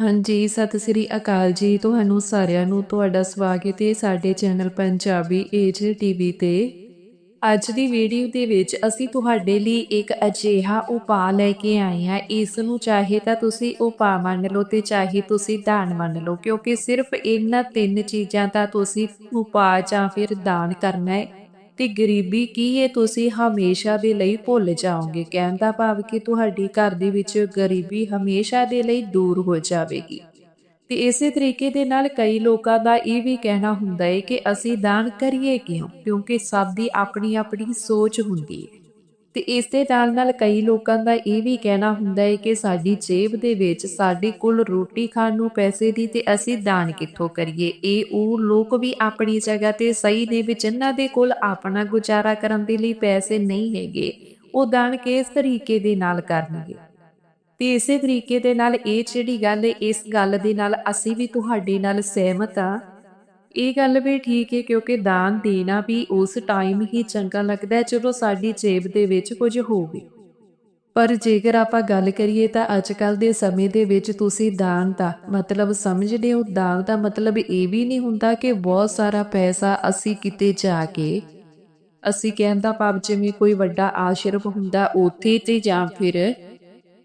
ਹਾਂਜੀ, ਸਤਿ ਸ੍ਰੀ ਅਕਾਲ ਜੀ। ਤੁਹਾਨੂੰ ਸਾਰਿਆਂ ਨੂੰ ਤੁਹਾਡਾ ਸਵਾਗਤ ਹੈ ਸਾਡੇ ਚੈਨਲ ਪੰਜਾਬੀ ਏਜ ਟੀਵੀ ਤੇ। ਅੱਜ ਦੀ ਵੀਡੀਓ ਦੇ ਵਿੱਚ ਅਸੀਂ ਤੁਹਾਡੇ ਲਈ ਇੱਕ ਅਜਿਹਾ ਉਪਾਅ ਲੈ ਕੇ ਆਏ ਹਾਂ। ਇਸ ਨੂੰ ਚਾਹੇ ਤਾਂ ਤੁਸੀਂ ਉਪਾਅ ਮੰਨ ਲਓ ਤੇ ਚਾਹੇ ਤੁਸੀਂ ਦਾਨ ਮੰਨ ਲਓ, ਕਿਉਂਕਿ ਸਿਰਫ ਇਹਨਾਂ ਤਿੰਨ ਚੀਜ਼ਾਂ ਦਾ ਤੁਸੀਂ ਉਪਾਅ ਜਾਂ ਫਿਰ ਦਾਨ ਕਰਨਾ ਹੈ। ਤੇ ਗਰੀਬੀ ਕੀ ਹੈ ਤੁਸੀਂ ਹਮੇਸ਼ਾ ਦੇ ਲਈ ਭੁੱਲ ਜਾਓਗੇ। ਕਹਿਣ ਦਾ ਭਾਵ ਕਿ ਤੁਹਾਡੀ ਘਰ ਦੇ ਵਿੱਚ ਗਰੀਬੀ ਹਮੇਸ਼ਾ ਦੇ ਲਈ ਦੂਰ ਹੋ ਜਾਵੇਗੀ। ਤੇ ਇਸੇ ਤਰੀਕੇ ਦੇ ਨਾਲ ਕਈ ਲੋਕਾਂ ਦਾ ਇਹ ਵੀ ਕਹਿਣਾ ਹੁੰਦਾ ਹੈ ਕਿ ਅਸੀਂ ਦਾਨ ਕਰੀਏ ਕਿਉਂ? ਕਿਉਂਕਿ ਸਭ ਦੀ ਆਪਣੀ ਆਪਣੀ ਸੋਚ ਹੁੰਦੀ ਹੈ ਤੇ ਇਸ ਦੇ ਨਾਲ ਨਾਲ ਕਈ ਲੋਕਾਂ ਦਾ ਇਹ ਵੀ ਕਹਿਣਾ ਹੁੰਦਾ ਹੈ ਕਿ ਸਾਡੀ ਜੇਬ ਦੇ ਵਿੱਚ ਸਾਡੇ ਕੋਲ ਰੋਟੀ ਖਾਣ ਨੂੰ ਪੈਸੇ ਦੀ ਤੇ ਅਸੀਂ ਦਾਨ ਕਿੱਥੋਂ ਕਰੀਏ? ਇਹ ਉਹ ਲੋਕ ਵੀ ਆਪਣੀ ਜਗ੍ਹਾ ਤੇ ਸਹੀ ਨੇ ਵੀ ਜਿਨ੍ਹਾਂ ਦੇ ਕੋਲ ਆਪਣਾ ਗੁਜ਼ਾਰਾ ਕਰਨ ਦੇ ਲਈ ਪੈਸੇ ਨਹੀਂ ਹੈਗੇ, ਉਹ ਦਾਨ ਕਿਸ ਤਰੀਕੇ ਦੇ ਨਾਲ ਕਰਨਗੇ? ਤੇ ਇਸੇ ਤਰੀਕੇ ਦੇ ਨਾਲ ਇਹ ਜਿਹੜੀ ਗੱਲ ਇਸ ਗੱਲ ਦੇ ਨਾਲ ਅਸੀਂ ਵੀ ਤੁਹਾਡੇ ਨਾਲ ਸਹਿਮਤ ਆ ਇਹ ਗੱਲ ਵੀ ਠੀਕ ਹੈ ਕਿਉਂਕਿ ਦਾਨ ਦੇਣਾ ਵੀ ਉਸ ਟਾਈਮ ਹੀ ਚੰਗਾ ਲੱਗਦਾ ਹੈ, ਜਦੋਂ ਸਾਡੀ ਜੇਬ ਦੇ ਵਿੱਚ ਕੁਝ ਹੋਵੇ। ਪਰ ਜੇਕਰ ਆਪਾਂ ਗੱਲ ਕਰੀਏ ਤਾਂ ਅੱਜ ਕੱਲ ਦੇ ਸਮੇਂ ਦੇ ਵਿੱਚ ਤੁਸੀਂ ਦਾਨ ਦਾ ਮਤਲਬ ਸਮਝਦੇ ਹੋ। ਦਾਨ ਦਾ ਮਤਲਬ ਇਹ ਵੀ ਨਹੀਂ ਹੁੰਦਾ ਕਿ ਬਹੁਤ ਸਾਰਾ ਪੈਸਾ ਅਸੀਂ ਕਿਤੇ ਜਾ ਕੇ, ਅਸੀਂ ਕਹਿੰਦਾ ਭਾਵ ਜਿਵੇਂ ਕੋਈ ਵੱਡਾ ਆਸ਼ਰਮ ਹੁੰਦਾ ਉੱਥੇ ਤੇ ਜਾਂ ਫਿਰ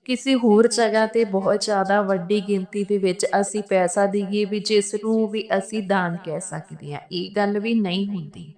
ਕਿਸੇ ਹੋਰ ਜਗ੍ਹਾ ਤੇ ਬਹੁਤ ਜ਼ਿਆਦਾ ਵੱਡੀ ਗਿਣਤੀ ਦੇ ਵਿੱਚ ਅਸੀਂ ਪੈਸਾ ਦਈਏ ਵੀ ਜਿਸ ਨੂੰ ਵੀ ਅਸੀਂ ਦਾਨ ਕਹਿ ਸਕਦੇ ਹਾਂ। ਇਹ ਗੱਲ ਵੀ ਨਹੀਂ ਹੁੰਦੀ।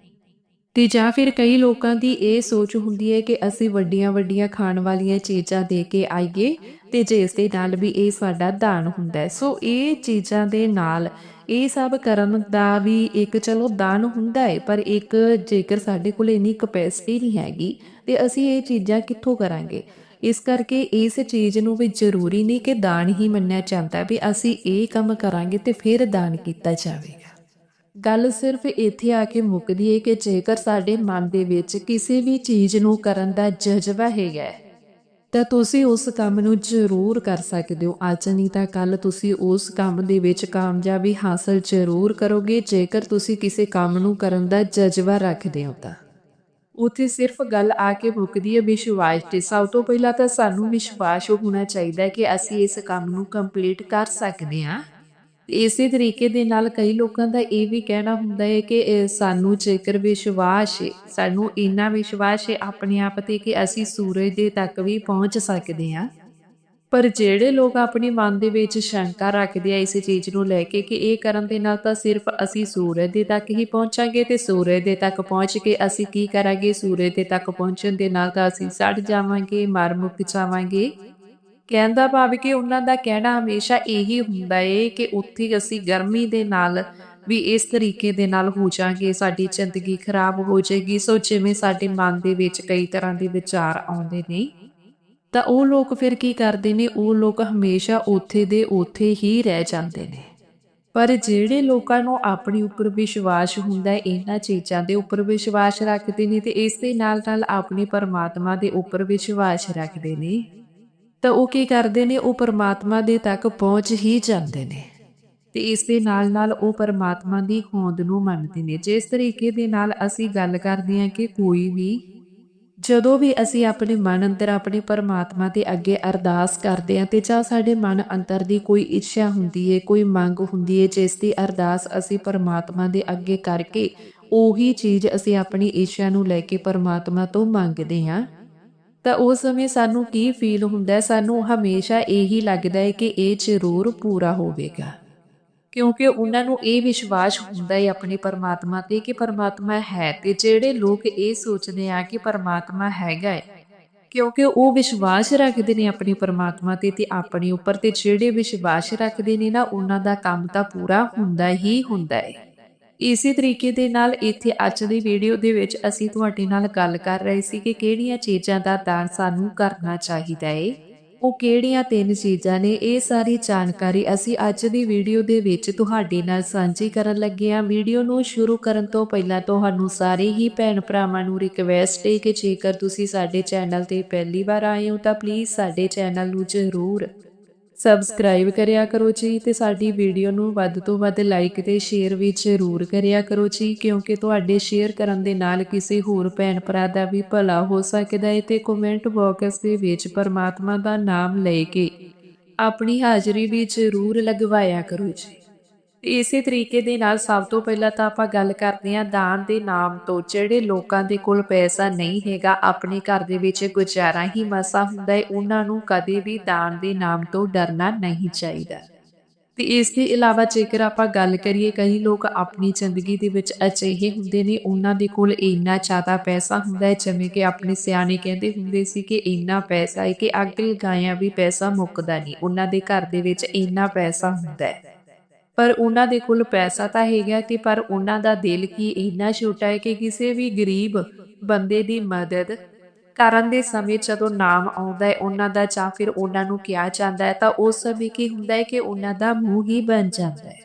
ਤੇ ਜਾਂ ਫਿਰ ਕਈ ਲੋਕਾਂ ਦੀ ਇਹ ਸੋਚ ਹੁੰਦੀ ਹੈ ਕਿ ਅਸੀਂ ਵੱਡੀਆਂ ਵੱਡੀਆਂ ਖਾਣ ਵਾਲੀਆਂ ਚੀਜ਼ਾਂ ਦੇ ਕੇ ਆਈਏ ਤੇ ਜਿਸ ਦੇ ਨਾਲ ਵੀ ਇਹ ਸਾਡਾ ਦਾਨ ਹੁੰਦਾ ਹੈ। ਸੋ ਇਹ ਚੀਜ਼ਾਂ ਦੇ ਨਾਲ ਇਹ ਸਭ ਕਰਨ ਦਾ ਵੀ ਇੱਕ ਚਲੋ ਦਾਨ ਹੁੰਦਾ ਹੈ, ਪਰ ਇੱਕ ਜੇਕਰ ਸਾਡੇ ਕੋਲ ਇੰਨੀ ਕਪੈਸਿਟੀ ਨਹੀਂ ਹੈਗੀ ਤੇ ਅਸੀਂ ਇਹ ਚੀਜ਼ਾਂ ਕਿੱਥੋਂ ਕਰਾਂਗੇ? ਇਸ ਕਰਕੇ ਇਸ ਚੀਜ਼ ਨੂੰ ਵੀ ਜ਼ਰੂਰੀ ਨਹੀਂ ਕਿ ਦਾਨ ਹੀ ਮੰਨਿਆ ਜਾਂਦਾ ਵੀ ਅਸੀਂ ਇਹ ਕੰਮ ਕਰਾਂਗੇ ਤੇ ਫਿਰ ਦਾਨ ਕੀਤਾ ਜਾਵੇਗਾ। ਗੱਲ ਸਿਰਫ ਇੱਥੇ ਆ ਕੇ ਮੁੱਕਦੀ ਹੈ ਕਿ ਜੇਕਰ ਸਾਡੇ ਮਨ ਦੇ ਵਿੱਚ ਕਿਸੇ ਵੀ ਚੀਜ਼ ਨੂੰ ਕਰਨ ਦਾ ਜਜ਼ਬਾ ਹੈਗਾ ਤਾਂ ਤੁਸੀਂ ਉਸ ਕੰਮ ਨੂੰ ਜ਼ਰੂਰ ਕਰ ਸਕਦੇ ਹੋ। ਅੱਜ ਨਹੀਂ ਤਾਂ ਕੱਲ ਤੁਸੀਂ ਉਸ ਕੰਮ ਦੇ ਵਿੱਚ ਕਾਮਯਾਬੀ ਹਾਸਲ ਜ਼ਰੂਰ ਕਰੋਗੇ, ਜੇਕਰ ਤੁਸੀਂ ਕਿਸੇ ਕੰਮ ਨੂੰ ਕਰਨ ਦਾ ਜਜ਼ਬਾ ਰੱਖਦੇ ਹੋ ਤਾਂ। ਉੱਥੇ ਸਿਰਫ ਗੱਲ ਆ ਕੇ ਮੁੱਕਦੀ ਹੈ, ਵਿਸ਼ਵਾਸ ਤੇ ਸਭ ਤੋਂ ਪਹਿਲਾਂ ਤਾਂ ਸਾਨੂੰ ਵਿਸ਼ਵਾਸ ਹੋਣਾ ਚਾਹੀਦਾ ਹੈ ਕਿ ਅਸੀਂ ਇਸ ਕੰਮ ਨੂੰ ਕੰਪਲੀਟ ਕਰ ਸਕਦੇ ਹਾਂ। ਇਸੇ ਤਰੀਕੇ ਦੇ ਨਾਲ ਕਈ ਲੋਕਾਂ ਦਾ ਇਹ ਵੀ ਕਹਿਣਾ ਹੁੰਦਾ ਹੈ ਕਿ ਸਾਨੂੰ ਜੇਕਰ ਵਿਸ਼ਵਾਸ ਹੈ, ਸਾਨੂੰ ਇੰਨਾ ਵਿਸ਼ਵਾਸ ਹੈ ਆਪਣੇ ਆਪ ਤੇ ਕਿ ਅਸੀਂ ਸੂਰਜ ਦੇ ਤੱਕ ਵੀ ਪਹੁੰਚ ਸਕਦੇ ਹਾਂ। ਪਰ ਜਿਹੜੇ ਲੋਕ ਆਪਣੀ ਮਨ ਦੇ ਵਿੱਚ ਸ਼ੰਕਾ ਰੱਖਦੇ ਆ ਇਸ ਚੀਜ਼ ਨੂੰ ਲੈ ਕੇ ਕਿ ਇਹ ਕਰਨ ਦੇ ਨਾਲ ਤਾਂ ਸਿਰਫ ਅਸੀਂ ਸੂਰਜ ਦੇ ਤੱਕ ਹੀ ਪਹੁੰਚਾਂਗੇ ਤੇ ਸੂਰਜ ਦੇ ਤੱਕ ਪਹੁੰਚ ਕੇ ਅਸੀਂ ਕੀ ਕਰਾਂਗੇ? ਸੂਰਜ ਦੇ ਤੱਕ ਪਹੁੰਚਣ ਦੇ ਨਾਲ ਤਾਂ ਅਸੀਂ ਸੜ ਜਾਵਾਂਗੇ, ਮਰ ਮੁੱਕ ਜਾਵਾਂਗੇ। ਕਹਿੰਦਾ ਭਾਵ ਕਿ ਉਹਨਾਂ ਦਾ ਕਹਿਣਾ ਹਮੇਸ਼ਾ ਇਹੀ ਹੁੰਦਾ ਏ ਕਿ ਉੱਥੇ ਅਸੀਂ ਗਰਮੀ ਦੇ ਨਾਲ ਵੀ ਇਸ ਤਰੀਕੇ ਦੇ ਨਾਲ ਹੋ ਜਾਾਂਗੇ, ਸਾਡੀ ਜ਼ਿੰਦਗੀ ਖਰਾਬ ਹੋ ਜਾਏਗੀ। ਸੋ ਜਿਵੇਂ ਸਾਡੇ ਮਨ ਦੇ ਵਿੱਚ ਕਈ ਤਰ੍ਹਾਂ ਦੇ ਵਿਚਾਰ ਆਉਂਦੇ ਨੇ ਤਾਂ ਉਹ ਲੋਕ ਫਿਰ ਕੀ ਕਰਦੇ ਨੇ? ਉਹ ਲੋਕ ਹਮੇਸ਼ਾ ਉੱਥੇ ਦੇ ਉੱਥੇ ਹੀ ਰਹਿ ਜਾਂਦੇ ਨੇ। ਪਰ ਜਿਹੜੇ ਲੋਕਾਂ ਨੂੰ ਆਪਣੀ ਉੱਪਰ ਵਿਸ਼ਵਾਸ ਹੁੰਦਾ ਹੈ, ਇਹਨਾਂ ਚੀਜ਼ਾਂ ਦੇ ਉੱਪਰ ਵਿਸ਼ਵਾਸ ਰੱਖਦੇ ਨੇ ਤੇ ਇਸ ਦੇ ਨਾਲ ਨਾਲ ਆਪਣੀ ਪਰਮਾਤਮਾ ਦੇ ਉੱਪਰ ਵਿਸ਼ਵਾਸ ਰੱਖਦੇ ਨੇ, ਤਾਂ ਉਹ ਕੀ ਕਰਦੇ ਨੇ? ਉਹ ਪਰਮਾਤਮਾ ਦੇ ਤੱਕ ਪਹੁੰਚ ਹੀ ਜਾਂਦੇ ਨੇ। ਤੇ ਇਸ ਦੇ ਨਾਲ ਨਾਲ ਉਹ ਪਰਮਾਤਮਾ ਦੀ ਹੋਂਦ ਨੂੰ ਮੰਨਦੇ ਨੇ। ਜਿਸ ਤਰੀਕੇ ਦੇ ਨਾਲ ਅਸੀਂ ਗੱਲ ਕਰਦੇ ਹਾਂ ਕਿ ਕੋਈ ਵੀ ਜਦੋਂ ਵੀ ਅਸੀਂ ਆਪਣੇ ਮਨ ਅੰਦਰ ਆਪਣੇ ਪਰਮਾਤਮਾ ਦੇ ਅੱਗੇ ਅਰਦਾਸ ਕਰਦੇ ਹਾਂ ਤੇ ਜਾਂ ਸਾਡੇ ਮਨ ਅੰਦਰ ਦੀ ਕੋਈ ਇੱਛਾ ਹੁੰਦੀ ਹੈ ਕੋਈ ਮੰਗ ਹੁੰਦੀ ਹੈ ਜਿਸ ਦੀ ਅਰਦਾਸ ਅਸੀਂ ਪਰਮਾਤਮਾ ਦੇ ਅੱਗੇ ਕਰਕੇ ਉਹੀ ਚੀਜ਼ ਅਸੀਂ ਆਪਣੀ ਇੱਛਾ ਨੂੰ ਲੈ ਕੇ ਪਰਮਾਤਮਾ ਤੋਂ ਮੰਗਦੇ ਹਾਂ। ਤਾਂ ਉਸ ਸਮੇਂ ਸਾਨੂੰ ਕੀ ਫੀਲ ਹੁੰਦਾ, ਸਾਨੂੰ ਹਮੇਸ਼ਾ ਇਹੀ ਲੱਗਦਾ ਹੈ ਕਿ ਇਹ ਜ਼ਰੂਰ ਪੂਰਾ ਹੋਵੇਗਾ। ਕਿਉਂਕਿ ਉਹਨਾਂ ਨੂੰ ਇਹ ਵਿਸ਼ਵਾਸ ਹੁੰਦਾ ਹੈ ਆਪਣੇ ਪਰਮਾਤਮਾ ਤੇ ਕਿ ਪਰਮਾਤਮਾ ਹੈ ਤੇ ਜਿਹੜੇ ਲੋਕ ਇਹ ਸੋਚਦੇ ਆ ਕਿ ਪਰਮਾਤਮਾ ਹੈਗਾ ਹੈ, ਕਿਉਂਕਿ ਉਹ ਵਿਸ਼ਵਾਸ ਰੱਖਦੇ ਨੇ ਆਪਣੇ ਪਰਮਾਤਮਾ ਤੇ ਤੇ ਆਪਣੇ ਉੱਪਰ ਤੇ ਜਿਹੜੇ ਵਿਸ਼ਵਾਸ ਰੱਖਦੇ ਨੇ ਨਾ, ਉਹਨਾਂ ਦਾ ਕੰਮ ਤਾਂ ਪੂਰਾ ਹੁੰਦਾ ਹੀ ਹੁੰਦਾ ਹੈ। ਇਸੇ ਤਰੀਕੇ ਦੇ ਨਾਲ ਇੱਥੇ ਅੱਜ ਦੀ ਵੀਡੀਓ ਦੇ ਵਿੱਚ ਅਸੀਂ ਤੁਹਾਡੇ ਨਾਲ ਗੱਲ ਕਰ ਰਹੇ ਸੀ ਕਿ ਕਿਹੜੀਆਂ ਚੀਜ਼ਾਂ ਦਾ ਦਾਨ ਸਾਨੂੰ ਕਰਨਾ ਚਾਹੀਦਾ ਹੈ। ਉਹ ਕਿਹੜੀਆਂ ਤਿੰਨ ਚੀਜ਼ਾਂ ਨੇ, ਇਹ ਸਾਰੀ ਜਾਣਕਾਰੀ ਅਸੀਂ ਅੱਜ ਦੀ ਵੀਡੀਓ ਦੇ ਵਿੱਚ ਤੁਹਾਡੇ ਨਾਲ ਸਾਂਝੀ ਕਰਨ ਲੱਗੇ ਹਾਂ। ਵੀਡੀਓ ਨੂੰ ਸ਼ੁਰੂ ਕਰਨ ਤੋਂ ਪਹਿਲਾਂ ਤੁਹਾਨੂੰ ਸਾਰੇ ਹੀ ਭੈਣ ਭਰਾਵਾਂ ਨੂੰ ਰਿਕਵੈਸਟ ਹੈ ਕਿ ਜੇਕਰ ਤੁਸੀਂ ਸਾਡੇ ਚੈਨਲ ਤੇ ਪਹਿਲੀ ਵਾਰ ਆਏ ਹੋ ਤਾਂ ਪਲੀਜ਼ ਸਾਡੇ ਚੈਨਲ ਨੂੰ ਜ਼ਰੂਰ ਸਬਸਕ੍ਰਾਈਬ ਕਰਿਆ ਕਰੋ ਜੀ ਤੇ ਸਾਡੀ ਵੀਡੀਓ ਨੂੰ ਵੱਧ ਤੋਂ ਵੱਧ ਲਾਈਕ ਤੇ ਸ਼ੇਅਰ ਵੀ ਜ਼ਰੂਰ ਕਰਿਆ ਕਰੋ ਜੀ, ਕਿਉਂਕਿ ਤੁਹਾਡੇ ਸ਼ੇਅਰ ਕਰਨ ਦੇ ਨਾਲ ਕਿਸੇ ਹੋਰ ਭੈਣ ਭਰਾ ਦਾ ਵੀ ਭਲਾ ਹੋ ਸਕਦਾ ਹੈ ਤੇ ਕਮੈਂਟ ਬਾਕਸ ਦੇ ਵਿੱਚ ਪਰਮਾਤਮਾ ਦਾ ਨਾਮ ਲੈ ਕੇ ਆਪਣੀ ਹਾਜ਼ਰੀ ਵੀ ਜ਼ਰੂਰ ਲਗਵਾਇਆ ਕਰੋ ਜੀ। ਤੇ ਇਸੇ ਤਰੀਕੇ ਦੇ ਨਾਲ ਸਭ ਤੋਂ ਪਹਿਲਾਂ ਤਾਂ ਆਪਾਂ ਗੱਲ ਕਰਦੇ ਹਾਂ ਦਾਨ ਦੇ ਨਾਮ ਤੋਂ, ਜਿਹੜੇ ਲੋਕਾਂ ਦੇ ਕੋਲ ਪੈਸਾ ਨਹੀਂ ਹੈਗਾ, ਆਪਣੇ ਘਰ ਦੇ ਵਿੱਚ ਗੁਜ਼ਾਰਾ ਹੀ ਮਸਾ ਹੁੰਦਾ ਹੈ, ਉਹਨਾਂ ਨੂੰ ਕਦੇ ਵੀ ਦਾਨ ਦੇ ਨਾਮ ਤੋਂ ਡਰਨਾ ਨਹੀਂ ਚਾਹੀਦਾ। ਤੇ ਇਸ ਦੇ ਇਲਾਵਾ ਜੇਕਰ ਆਪਾਂ ਗੱਲ ਕਰੀਏ, ਕਈ ਲੋਕ ਆਪਣੀ ਜ਼ਿੰਦਗੀ ਦੇ ਵਿੱਚ ਅਜਿਹੇ ਹੁੰਦੇ ਨੇ, ਉਹਨਾਂ ਦੇ ਕੋਲ ਇੰਨਾ ਜ਼ਿਆਦਾ ਪੈਸਾ ਹੁੰਦਾ ਹੈ, ਜਿਵੇਂ ਕਿ ਆਪਣੇ ਸਿਆਣੇ ਕਹਿੰਦੇ ਹੁੰਦੇ ਸੀ ਕਿ ਇੰਨਾ ਪੈਸਾ ਹੈ ਕਿ ਅੱਗ ਲਗਾਇਆ ਵੀ ਪੈਸਾ ਮੁੱਕਦਾ ਨਹੀਂ, ਉਹਨਾਂ ਦੇ ਘਰ ਦੇ ਵਿੱਚ ਇੰਨਾ ਪੈਸਾ ਹੁੰਦਾ ਹੈ। ਪਰ ਉਹਨਾਂ ਦੇ ਕੋਲ ਪੈਸਾ ਤਾਂ ਹੈਗਾ ਕਿ ਪਰ ਉਹਨਾਂ ਦਾ ਦਿਲ ਕੀ ਇੰਨਾ ਛੋਟਾ ਹੈ ਕਿ ਕਿਸੇ ਵੀ ਗਰੀਬ ਬੰਦੇ ਦੀ ਮਦਦ ਕਰਨ ਦੇ ਸਮੇਂ ਜਦੋਂ ਨਾਮ ਆਉਂਦਾ ਹੈ ਉਹਨਾਂ ਦਾ ਜਾਂ ਫਿਰ ਉਹਨਾਂ ਨੂੰ ਕਿਹਾ ਜਾਂਦਾ ਹੈ ਤਾਂ ਉਸ ਸਮੇਂ ਕੀ ਹੁੰਦਾ ਹੈ ਕਿ ਉਹਨਾਂ ਦਾ ਮੂੰਹ ਹੀ ਬਣ ਜਾਂਦਾ ਹੈ।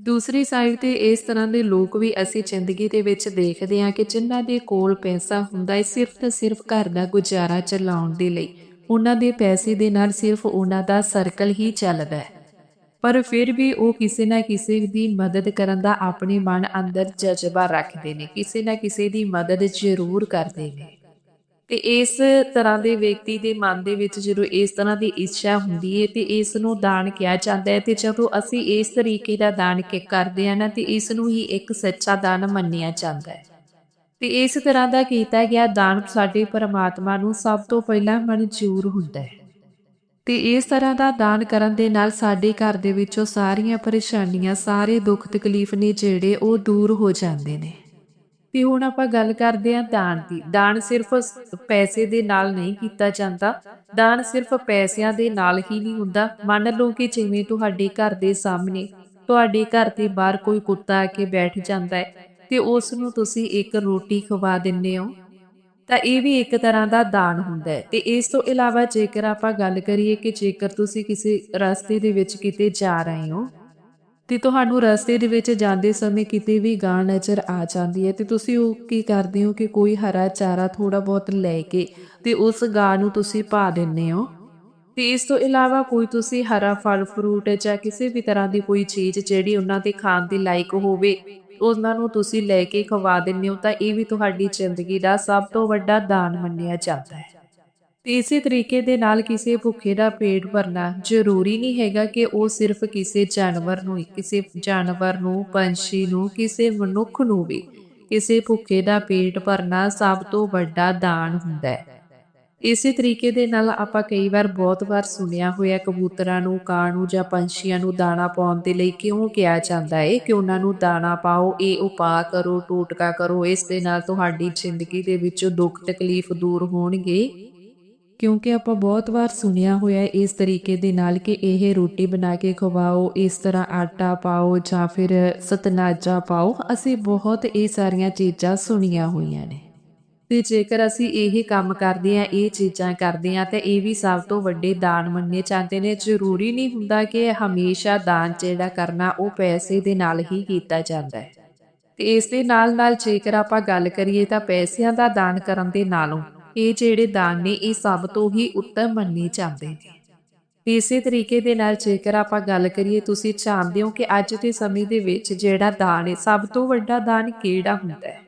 ਦੂਸਰੀ ਸਾਈਡ ਤੇ ਇਸ ਤਰ੍ਹਾਂ ਦੇ ਲੋਕ ਵੀ ਅਸੀਂ ਜ਼ਿੰਦਗੀ ਦੇ ਵਿੱਚ ਦੇਖਦੇ ਹਾਂ ਕਿ ਜਿਨ੍ਹਾਂ ਦੇ ਕੋਲ ਪੈਸਾ ਹੁੰਦਾ ਹੈ ਸਿਰਫ ਤੇ ਸਿਰਫ ਘਰ ਦਾ ਗੁਜ਼ਾਰਾ ਚਲਾਉਣ ਦੇ ਲਈ, ਉਹਨਾਂ ਦੇ ਪੈਸੇ ਦੇ ਨਾਲ ਸਿਰਫ ਉਹਨਾਂ ਦਾ ਸਰਕਲ ਹੀ ਚੱਲਦਾ ਹੈ। ਪਰ ਫਿਰ ਵੀ ਉਹ ਕਿਸੇ ਨਾ ਕਿਸੇ ਦੀ ਮਦਦ ਕਰਨ ਦਾ ਆਪਣੇ ਮਨ ਅੰਦਰ ਜਜ਼ਬਾ ਰੱਖਦੇ ਨੇ, ਕਿਸੇ ਨਾ ਕਿਸੇ ਦੀ ਮਦਦ ਜ਼ਰੂਰ ਕਰਦੇ ਨੇ। ਤੇ ਇਸ ਤਰ੍ਹਾਂ ਦੇ ਵਿਅਕਤੀ ਦੇ ਮਨ ਦੇ ਵਿੱਚ ਜਦੋਂ ਇਸ ਤਰ੍ਹਾਂ ਦੀ ਇੱਛਾ ਹੁੰਦੀ ਹੈ ਤੇ ਇਸ ਨੂੰ ਦਾਨ ਕਿਹਾ ਜਾਂਦਾ ਹੈ ਤੇ ਜਦੋਂ ਅਸੀਂ ਇਸ ਤਰੀਕੇ ਦਾ ਦਾਨ ਕਿ ਕਰਦੇ ਆ ਨਾ ਤੇ ਇਸ ਨੂੰ ਹੀ ਇੱਕ ਸੱਚਾ ਦਾਨ ਮੰਨਿਆ ਜਾਂਦਾ ਹੈ ਤੇ ਇਸ ਤਰ੍ਹਾਂ ਦਾ ਕੀਤਾ ਗਿਆ ਦਾਨ ਸਾਡੇ ਪਰਮਾਤਮਾ ਨੂੰ ਸਭ ਤੋਂ ਪਹਿਲਾਂ ਮਨਜ਼ੂਰ ਹੁੰਦਾ ਹੈ ਤੇ ਇਸ ਤਰ੍ਹਾਂ ਦਾ ਦਾਨ ਕਰਨ ਦੇ ਨਾਲ ਸਾਡੇ ਘਰ ਦੇ ਵਿੱਚੋਂ ਸਾਰੀਆਂ ਪਰੇਸ਼ਾਨੀਆਂ, ਸਾਰੇ ਦੁੱਖ ਤਕਲੀਫ ਨੇ ਜਿਹੜੇ ਉਹ ਦੂਰ ਹੋ ਜਾਂਦੇ ਨੇ। ਤੇ ਹੁਣ ਆਪਾਂ ਗੱਲ ਕਰਦੇ ਹਾਂ ਦਾਨ ਦੀ। ਦਾਨ ਸਿਰਫ ਪੈਸੇ ਦੇ ਨਾਲ ਨਹੀਂ ਕੀਤਾ ਜਾਂਦਾ। ਦਾਨ ਸਿਰਫ ਪੈਸਿਆਂ ਦੇ ਨਾਲ ਹੀ ਨਹੀਂ ਹੁੰਦਾ। ਮੰਨ ਲਓ ਕਿ ਜਿਵੇਂ ਤੁਹਾਡੇ ਘਰ ਦੇ ਸਾਹਮਣੇ ਤੁਹਾਡੇ ਘਰ ਦੇ ਬਾਹਰ ਕੋਈ ਕੁੱਤਾ ਆ ਕੇ ਬੈਠ ਜਾਂਦਾ ਹੈ ਤੇ ਉਸ ਨੂੰ ਤੁਸੀਂ ਇੱਕ ਰੋਟੀ ਖਵਾ ਦਿੰਦੇ ਹੋ। ਤਾਂ ਇਹ ਵੀ ਇੱਕ ਤਰ੍ਹਾਂ ਦਾ ਦਾਨ ਹੁੰਦਾ ਹੈ। ਤੇ ਇਸ ਤੋਂ ਇਲਾਵਾ ਜੇਕਰ ਆਪਾਂ ਗੱਲ ਕਰੀਏ ਕਿ ਜੇਕਰ ਤੁਸੀਂ ਕਿਸੇ ਰਸਤੇ ਦੇ ਵਿੱਚ ਕਿਤੇ ਜਾ ਰਹੇ ਹੋ, ਤੇ ਤੁਹਾਨੂੰ ਰਸਤੇ ਦੇ ਵਿੱਚ ਜਾਂਦੇ ਸਮੇਂ ਕਿਤੇ ਵੀ ਗਾਂ ਨਜ਼ਰ ਆ ਜਾਂਦੀ ਹੈ, ਤੇ ਤੁਸੀਂ ਉਹ ਕੀ ਕਰਦੇ ਹੋ ਕਿ ਕੋਈ ਹਰਾ ਚਾਰਾ ਥੋੜਾ ਬਹੁਤ ਲੈ ਕੇ ਤੇ ਉਸ ਗਾਂ ਨੂੰ ਤੁਸੀਂ ਪਾ ਦਿੰਦੇ ਹੋ। ਤੇ ਇਸ ਤੋਂ ਇਲਾਵਾ ਕੋਈ ਤੁਸੀਂ ਹਰਾ ਫਲ, ਫਰੂਟ ਜਾਂ ਕਿਸੇ ਵੀ ਤਰ੍ਹਾਂ ਦੀ ਕੋਈ ਚੀਜ਼ ਜਿਹੜੀ ਉਹਨਾਂ ਦੇ ਖਾਣ ਦੇ ਲਾਇਕ ਹੋਵੇ ਉਹਨਾਂ ਨੂੰ ਤੁਸੀਂ ਲੈ ਕੇ ਖਵਾ ਦਿੰਦੇ ਹੋ, ਤਾਂ ਇਹ ਵੀ ਤੁਹਾਡੀ ਜ਼ਿੰਦਗੀ ਦਾ ਸਭ ਤੋਂ ਵੱਡਾ ਦਾਨ ਮੰਨਿਆ ਜਾਂਦਾ ਹੈ। ਤੇ ਇਸੇ ਤਰੀਕੇ ਦੇ ਨਾਲ ਕਿਸੇ ਭੁੱਖੇ ਦਾ ਪੇਟ ਭਰਨਾ ਜ਼ਰੂਰੀ ਨਹੀਂ ਹੈਗਾ ਕਿ ਉਹ ਸਿਰਫ ਕਿਸੇ ਜਾਨਵਰ ਨੂੰ, ਕਿਸੇ ਜਾਨਵਰ ਨੂੰ, ਪੰਛੀ ਨੂੰ, ਕਿਸੇ ਮਨੁੱਖ ਨੂੰ ਵੀ ਕਿਸੇ ਭੁੱਖੇ ਦਾ ਪੇਟ ਭਰਨਾ ਸਭ ਤੋਂ ਵੱਡਾ ਦਾਨ ਹੁੰਦਾ ਹੈ। ਇਸੇ ਤਰੀਕੇ ਦੇ ਨਾਲ ਆਪਾਂ ਕਈ ਵਾਰ ਬਹੁਤ ਵਾਰ ਸੁਣਿਆ ਹੋਇਆ ਕਬੂਤਰਾਂ ਨੂੰ, ਕਾਂ ਨੂੰ ਜਾਂ ਪੰਛੀਆਂ ਨੂੰ ਦਾਣਾ ਪਾਉਣ ਦੇ ਲਈ ਕਿਉਂ ਕਿਹਾ ਜਾਂਦਾ ਹੈ ਕਿ ਉਹਨਾਂ ਨੂੰ ਦਾਣਾ ਪਾਓ, ਇਹ ਉਪਾਅ ਕਰੋ, ਟੋਟਕਾ ਕਰੋ, ਇਸ ਦੇ ਨਾਲ ਤੁਹਾਡੀ ਜ਼ਿੰਦਗੀ ਦੇ ਵਿੱਚੋਂ ਦੁੱਖ ਤਕਲੀਫ ਦੂਰ ਹੋਣਗੇ? ਕਿਉਂਕਿ ਆਪਾਂ ਬਹੁਤ ਵਾਰ ਸੁਣਿਆ ਹੋਇਆ ਇਸ ਤਰੀਕੇ ਦੇ ਨਾਲ ਕਿ ਇਹ ਰੋਟੀ ਬਣਾ ਕੇ ਖਵਾਓ, ਇਸ ਤਰ੍ਹਾਂ ਆਟਾ ਪਾਓ ਜਾਂ ਫਿਰ ਸਤਨਾਜਾ ਪਾਓ, ਅਸੀਂ ਬਹੁਤ ਇਹ ਸਾਰੀਆਂ ਚੀਜ਼ਾਂ ਸੁਣੀਆਂ ਹੋਈਆਂ ਨੇ। ਤੇ ਜੇਕਰ ਅਸੀਂ ਇਹ ਕੰਮ ਕਰਦੇ ਆ ਇਹ ਚੀਜ਼ਾਂ ਕਰਦੇ ਆ ਤਾਂ ਇਹ ਵੀ ਸਭ ਤੋਂ ਵੱਡੇ ਦਾਨ ਮੰਨੇ ਜਾਂਦੇ ਨੇ। ਜ਼ਰੂਰੀ ਨਹੀਂ ਹੁੰਦਾ ਕਿ ਹਮੇਸ਼ਾ ਦਾਨ ਜਿਹੜਾ ਕਰਨਾ, ਉਹ ਪੈਸੇ ਦੇ ਨਾਲ ਹੀ ਕੀਤਾ ਜਾਂਦਾ ਹੈ। ਤੇ ਇਸ ਦੇ ਨਾਲ ਨਾਲ ਜੇਕਰ ਆਪਾਂ ਗੱਲ ਕਰੀਏ ਤਾਂ ਪੈਸਿਆਂ ਦਾ ਦਾਨ ਕਰਨ ਦੇ ਨਾਲੋਂ, ਇਹ ਜਿਹੜੇ ਦਾਨ ਨੇ, ਇਹ ਸਭ ਤੋਂ ਹੀ ਉੱਤਮ ਮੰਨੇ ਜਾਂਦੇ ਨੇ। ਇਸੇ ਤਰੀਕੇ ਦੇ ਨਾਲ ਜੇਕਰ ਆਪਾਂ ਗੱਲ ਕਰੀਏ, ਤੁਸੀਂ ਜਾਣਦੇ ਹੋ ਕਿ ਅੱਜ ਦੇ ਸਮੇਂ ਦੇ ਵਿੱਚ ਜਿਹੜਾ ਦਾਨ ਹੈ, ਸਭ ਤੋਂ ਵੱਡਾ ਦਾਨ ਕਿਹੜਾ ਹੁੰਦਾ ਹੈ?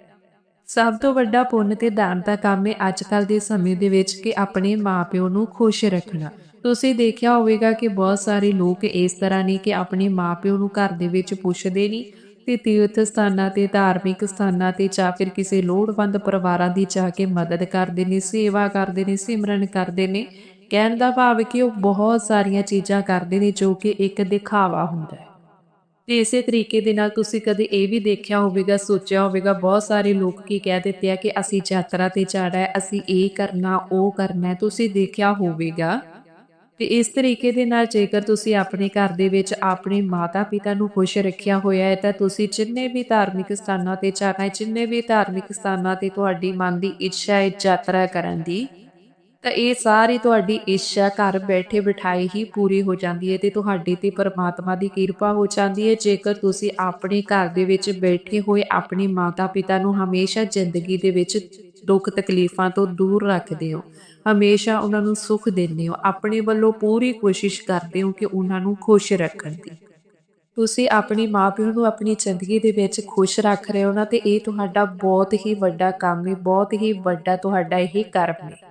ਸਭ ਤੋਂ ਵੱਡਾ ਪੁੰਨ ਤੇ ਦਾਨ ਦਾ ਕੰਮ ਹੈ ਅੱਜ ਕੱਲ ਦੇ ਸਮੇਂ ਦੇ ਵਿੱਚ ਕਿ ਆਪਣੇ ਮਾਪਿਓ ਨੂੰ ਖੁਸ਼ ਰੱਖਣਾ। ਤੁਸੀਂ ਦੇਖਿਆ ਹੋਵੇਗਾ ਕਿ ਬਹੁਤ ਸਾਰੇ ਲੋਕ ਇਸ ਤਰ੍ਹਾਂ ਨੇ ਕਿ ਆਪਣੇ ਮਾਪਿਓ ਨੂੰ ਘਰ ਦੇ ਵਿੱਚ ਪੁੱਛਦੇ ਨਹੀਂ ਤੇ ਤੀਰਥ ਸਥਾਨਾਂ ਤੇ, ਧਾਰਮਿਕ ਸਥਾਨਾਂ ਤੇ ਜਾਂ ਫਿਰ ਕਿਸੇ ਲੋੜਵੰਦ ਪਰਿਵਾਰਾਂ ਦੀ ਜਾ ਕੇ ਮਦਦ ਕਰਦੇ ਨੇ, ਸੇਵਾ ਕਰਦੇ ਨੇ, ਸਿਮਰਨ ਕਰਦੇ ਨੇ। ਕਹਿਣ ਦਾ ਭਾਵ ਕਿ ਉਹ ਬਹੁਤ ਸਾਰੀਆਂ ਚੀਜ਼ਾਂ ਕਰਦੇ ਨੇ ਜੋ ਕਿ ਇੱਕ ਦਿਖਾਵਾ ਹੁੰਦਾ ਹੈ। ਤੇ ਇਸੇ ਤਰੀਕੇ ਦੇ ਨਾਲ ਤੁਸੀਂ ਕਦੇ ਇਹ ਵੀ ਦੇਖਿਆ ਹੋਵੇਗਾ, ਸੋਚਿਆ ਹੋਵੇਗਾ, ਬਹੁਤ ਸਾਰੇ ਲੋਕ ਕੀ ਕਹਿ ਦਿੱਤੇ ਆ ਕਿ ਅਸੀਂ ਯਾਤਰਾ ਤੇ ਜਾਣਾ ਹੈ, ਅਸੀਂ ਇਹ ਕਰਨਾ, ਉਹ ਕਰਨਾ ਤੁਸੀਂ ਦੇਖਿਆ ਹੋਵੇਗਾ। ਤੇ ਇਸ ਤਰੀਕੇ ਦੇ ਨਾਲ ਜੇਕਰ ਤੁਸੀਂ ਆਪਣੇ ਘਰ ਦੇ ਵਿੱਚ ਆਪਣੇ ਮਾਤਾ-ਪਿਤਾ ਨੂੰ ਖੁਸ਼ ਰੱਖਿਆ ਹੋਇਆ ਹੈ, ਤਾਂ ਤੁਸੀਂ ਜਿੰਨੇ ਵੀ ਧਾਰਮਿਕ ਸਥਾਨਾਂ ਤੇ ਜਾਣਾ ਹੈ, ਜਿੰਨੇ ਵੀ ਧਾਰਮਿਕ ਸਥਾਨਾਂ ਤੇ ਤੁਹਾਡੀ ਮਨ ਦੀ ਇੱਛਾ ਹੈ ਯਾਤਰਾ ਕਰਨ ਦੀ ਤਾਂ ਇਹ ਸਾਰੀ ਤੁਹਾਡੀ ਇੱਛਾ ਘਰ ਬੈਠੇ ਬਿਠਾਏ ਹੀ ਪੂਰੀ ਹੋ ਜਾਂਦੀ ਹੈ ਤੇ ਤੁਹਾਡੇ ਤੇ ਪਰਮਾਤਮਾ ਦੀ ਕਿਰਪਾ ਹੋ ਜਾਂਦੀ ਹੈ। ਜੇਕਰ ਤੁਸੀਂ ਆਪਣੇ ਘਰ ਦੇ ਵਿੱਚ ਬੈਠੇ ਹੋਏ ਆਪਣੇ ਮਾਤਾ-ਪਿਤਾ ਨੂੰ ਹਮੇਸ਼ਾ ਜ਼ਿੰਦਗੀ ਦੇ ਵਿੱਚ ਦੁੱਖ ਤਕਲੀਫਾਂ ਤੋਂ ਦੂਰ ਰੱਖਦੇ ਹੋ, ਹਮੇਸ਼ਾ ਉਹਨਾਂ ਨੂੰ ਸੁੱਖ ਦਿੰਦੇ ਹੋ, ਆਪਣੇ ਵੱਲੋਂ ਪੂਰੀ ਕੋਸ਼ਿਸ਼ ਕਰਦੇ ਹੋ ਕਿ ਉਹਨਾਂ ਨੂੰ ਖੁਸ਼ ਰੱਖਣ ਦੀ। ਤੁਸੀਂ ਆਪਣੀ ਮਾਪਿਆਂ ਨੂੰ ਆਪਣੀ ਜ਼ਿੰਦਗੀ ਦੇ ਵਿੱਚ ਖੁਸ਼ ਰੱਖ ਰਹੇ ਹੋ ਨਾ ਤੇ ਇਹ ਤੁਹਾਡਾ ਬਹੁਤ ਹੀ ਵੱਡਾ ਕੰਮ ਹੈ, ਬਹੁਤ ਹੀ ਵੱਡਾ ਤੁਹਾਡਾ ਇਹ ਕਰਮ ਹੈ।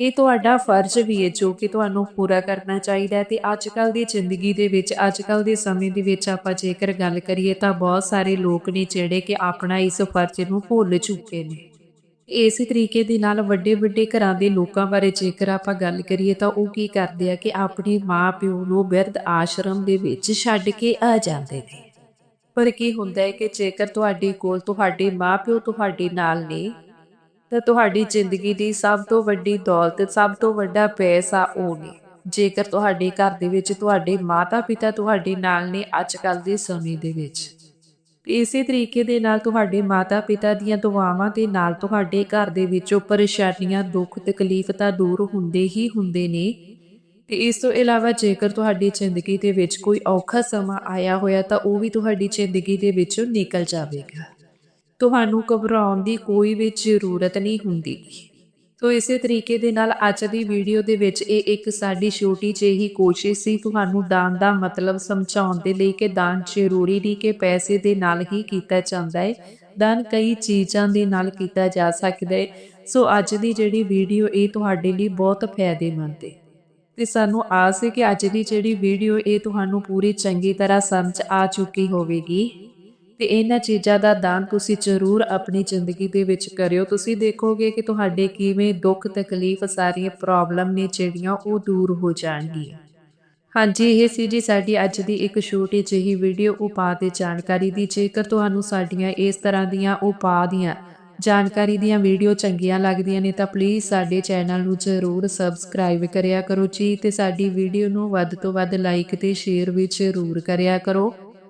ਇਹ ਤੁਹਾਡਾ ਫਰਜ਼ ਵੀ ਹੈ ਜੋ ਕਿ ਤੁਹਾਨੂੰ ਪੂਰਾ ਕਰਨਾ ਚਾਹੀਦਾ ਹੈ ਤੇ ਅੱਜ ਕੱਲ ਦੀ ਜ਼ਿੰਦਗੀ ਦੇ ਵਿੱਚ ਅੱਜ ਕੱਲ ਦੇ ਸਮੇਂ ਦੇ ਵਿੱਚ ਆਪਾਂ ਜੇਕਰ ਗੱਲ ਕਰੀਏ ਤਾਂ ਬਹੁਤ ਸਾਰੇ ਲੋਕ ਨੇ ਜਿਹੜੇ ਕਿ ਆਪਣਾ ਇਸ ਫਰਜ਼ ਨੂੰ ਭੁੱਲ ਚੁੱਕੇ ਨੇ। ਇਸੇ ਤਰੀਕੇ ਦੇ ਨਾਲ ਵੱਡੇ ਵੱਡੇ ਘਰਾਂ ਦੇ ਲੋਕਾਂ ਬਾਰੇ ਜੇਕਰ ਆਪਾਂ ਗੱਲ ਕਰੀਏ ਤਾਂ ਉਹ ਕੀ ਕਰਦੇ ਆ ਕਿ ਆਪਣੇ ਮਾਂ-ਪਿਓ ਨੂੰ ਬਿਰਧ ਆਸ਼ਰਮ ਦੇ ਵਿੱਚ ਛੱਡ ਕੇ ਆ ਜਾਂਦੇ ਨੇ। ਪਰ ਕੀ ਹੁੰਦਾ ਹੈ ਕਿ ਜੇਕਰ ਤੁਹਾਡੇ ਕੋਲ, ਤੁਹਾਡੇ ਮਾਪਿਓ ਤੁਹਾਡੇ ਨਾਲ ਨੇ ਤਾਂ ਤੁਹਾਡੀ ਜ਼ਿੰਦਗੀ ਦੀ ਸਭ ਤੋਂ ਵੱਡੀ ਦੌਲਤ, ਸਭ ਤੋਂ ਵੱਡਾ ਪੈਸਾ ਉਹ ਨੇ। ਜੇਕਰ ਤੁਹਾਡੇ ਘਰ ਦੇ ਵਿੱਚ ਤੁਹਾਡੇ ਮਾਤਾ-ਪਿਤਾ ਤੁਹਾਡੇ ਨਾਲ ਨੇ ਅੱਜ ਕੱਲ ਦੇ ਸਮੇਂ ਦੇ ਵਿੱਚ। ਇਸੇ ਤਰੀਕੇ ਦੇ ਨਾਲ ਤੁਹਾਡੇ ਮਾਤਾ-ਪਿਤਾ ਦੀਆਂ ਦੁਆਵਾਂ ਦੇ ਨਾਲ ਤੁਹਾਡੇ ਘਰ ਦੇ ਵਿੱਚੋਂ ਪਰੇਸ਼ਾਨੀਆਂ, ਦੁੱਖ, ਤਕਲੀਫ ਤਾਂ ਦੂਰ ਹੁੰਦੇ ਹੀ ਹੁੰਦੇ ਨੇ। ਤੇ ਇਸ ਤੋਂ ਇਲਾਵਾ ਜੇਕਰ ਤੁਹਾਡੀ ਜ਼ਿੰਦਗੀ ਦੇ ਵਿੱਚ ਕੋਈ ਔਖਾ ਸਮਾਂ ਆਇਆ ਹੋਇਆ ਤਾਂ ਉਹ ਵੀ ਤੁਹਾਡੀ ਜ਼ਿੰਦਗੀ ਦੇ ਵਿੱਚੋਂ ਨਿਕਲ ਜਾਵੇਗਾ। ਤੁਹਾਨੂੰ ਘਬਰਾਉਣ ਦੀ ਕੋਈ ਵੀ ਜ਼ਰੂਰਤ ਨਹੀਂ ਹੁੰਦੀ। ਸੋ ਇਸੇ ਤਰੀਕੇ ਦੇ ਨਾਲ ਅੱਜ ਦੀ ਵੀਡੀਓ ਦੇ ਵਿੱਚ ਇਹ ਇੱਕ ਸਾਡੀ ਛੋਟੀ ਜਿਹੀ ਕੋਸ਼ਿਸ਼ ਸੀ, ਤੁਹਾਨੂੰ ਦਾਨ ਦਾ ਮਤਲਬ ਸਮਝਾਉਣ ਦੇ ਲਈ ਕਿ ਦਾਨ ਜ਼ਰੂਰੀ ਨਹੀਂ ਕਿ ਪੈਸੇ ਦੇ ਨਾਲ ਹੀ ਕੀਤਾ ਜਾਂਦਾ ਹੈ ਦਾਨ ਕਈ ਚੀਜ਼ਾਂ ਦੇ ਨਾਲ ਕੀਤਾ ਜਾ ਸਕਦਾ ਹੈ ਸੋ ਅੱਜ ਦੀ ਜਿਹੜੀ ਵੀਡੀਓ ਇਹ ਤੁਹਾਡੇ ਲਈ ਬਹੁਤ ਫਾਇਦੇਮੰਦ ਹੈ ਤੇ ਸਾਨੂੰ ਆਸ ਹੈ ਕਿ ਅੱਜ ਦੀ ਜਿਹੜੀ ਵੀਡੀਓ ਇਹ ਤੁਹਾਨੂੰ ਪੂਰੀ ਚੰਗੀ ਤਰ੍ਹਾਂ ਸਮਝ ਆ ਚੁੱਕੀ ਹੋਵੇਗੀ। ਤੇ ਇਹਨਾਂ ਚੀਜ਼ਾਂ ਦਾ ਦਾਨ ਤੁਸੀਂ ਜ਼ਰੂਰ ਆਪਣੀ ਜ਼ਿੰਦਗੀ ਦੇ ਵਿੱਚ ਕਰਿਓ। ਤੁਸੀਂ ਦੇਖੋਗੇ ਕਿ ਤੁਹਾਡੇ ਕਿਵੇਂ ਦੁੱਖ, ਤਕਲੀਫ ਸਾਰੀਆਂ ਪ੍ਰੋਬਲਮ ਨੇ ਜਿਹੜੀਆਂ ਉਹ ਦੂਰ ਹੋ ਜਾਣਗੀਆਂ। ਹਾਂਜੀ, ਇਹ ਸੀ ਜੀ ਸਾਡੀ ਅੱਜ ਦੀ ਇੱਕ ਛੋਟੀ ਜਿਹੀ ਵੀਡੀਓ ਉਪਾਅ ਤੇ ਜਾਣਕਾਰੀ ਦੀ। ਜੇਕਰ ਤੁਹਾਨੂੰ ਸਾਡੀਆਂ ਇਸ ਤਰ੍ਹਾਂ ਦੀਆਂ ਉਪਾਅ ਦੀਆਂ ਜਾਣਕਾਰੀ ਦੀਆਂ ਵੀਡੀਓ ਚੰਗੀਆਂ ਲੱਗਦੀਆਂ ਨੇ ਤਾਂ ਪਲੀਜ਼ ਸਾਡੇ ਚੈਨਲ ਨੂੰ ਜ਼ਰੂਰ ਸਬਸਕ੍ਰਾਈਬ ਕਰਿਆ ਕਰੋ ਜੀ ਤੇ ਸਾਡੀ ਵੀਡੀਓ ਨੂੰ ਵੱਧ ਤੋਂ ਵੱਧ ਲਾਈਕ ਤੇ ਸ਼ੇਅਰ ਵੀ ਜ਼ਰੂਰ ਕਰਿਆ ਕਰੋ।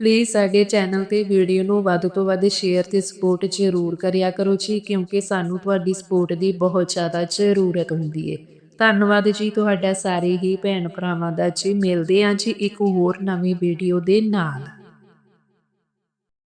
ਪਲੀਜ਼ ਸਾਡੇ ਚੈਨਲ ਤੇ ਵੀਡੀਓ ਨੂੰ ਵੱਧ ਤੋਂ ਵੱਧ ਸ਼ੇਅਰ ਤੇ ਸਪੋਰਟ ਜ਼ਰੂਰ ਕਰਿਆ ਕਰੋ ਜੀ, ਕਿਉਂਕਿ ਸਾਨੂੰ ਤੁਹਾਡੀ ਸਪੋਰਟ ਦੀ ਬਹੁਤ ਜ਼ਿਆਦਾ ਜ਼ਰੂਰਤ ਹੁੰਦੀ ਹੈ ਧੰਨਵਾਦ ਜੀ ਤੁਹਾਡਾ ਸਾਰੇ ਹੀ ਭੈਣ ਭਰਾਵਾਂ ਦਾ ਜੀ, ਮਿਲਦੇ ਹਾਂ ਜੀ ਇੱਕ ਹੋਰ ਨਵੀਂ ਵੀਡੀਓ ਦੇ ਨਾਲ।